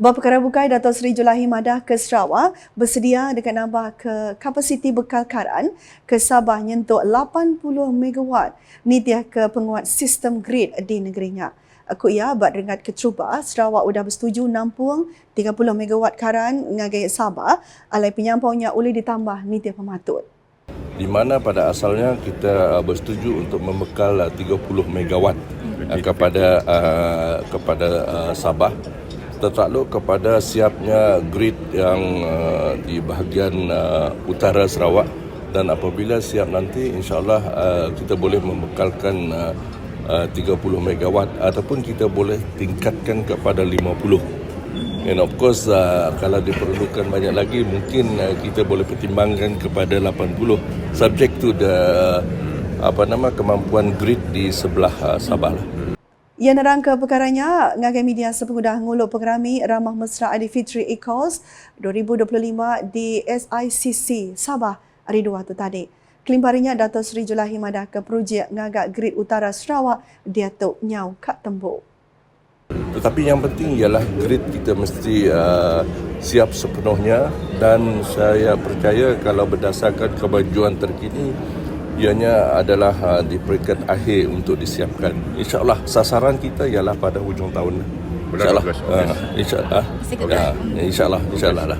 Bapa Perkara Bukai Dato' Seri Julahi Madah ke Sarawak bersedia dengan nambah ke kapasiti bekal karan ke Sabah nyentuh 80 megawatt ni dia ke penguat sistem grid di negerinya. Aku ia buat ringat ke Cuba, Sarawak sudah bersetuju nampung 30 megawatt karan ngagai Sabah alai penyampaunya boleh ditambah ni dia pematut. di mana pada asalnya kita uh, bersetuju untuk membekal uh, 30 megawatt uh, kepada uh, kepada uh, Sabah tertakluk kepada siapnya grid yang uh, di bahagian uh, utara Sarawak. Dan apabila siap nanti insyaallah uh, kita boleh membekalkan uh, uh, 30 megawatt ataupun kita boleh tingkatkan kepada 50 And of course uh, kalau diperlukan banyak lagi mungkin uh, kita boleh pertimbangkan kepada 80 subject to the apa nama kemampuan grid di sebelah uh, Sabah lah. Ia nerang ke perkaranya, ngagai media sepengudah nguluk pengerami Ramah Mesra Aidilfitri ECOS 2025 di SICC Sabah hari dua tu tadi. Kelimparinya Dato' Seri Julahi Madah ke projek ngagak grid utara Sarawak dia tu nyau kat tembuk. Tetapi yang penting ialah grid kita mesti uh, siap sepenuhnya dan saya percaya kalau berdasarkan kemajuan terkini ianya adalah uh, di peringkat akhir untuk disiapkan. InsyaAllah sasaran kita ialah pada hujung tahun. InsyaAllah. Bagus. Uh, InsyaAllah. Ya, InsyaAllah. InsyaAllah lah.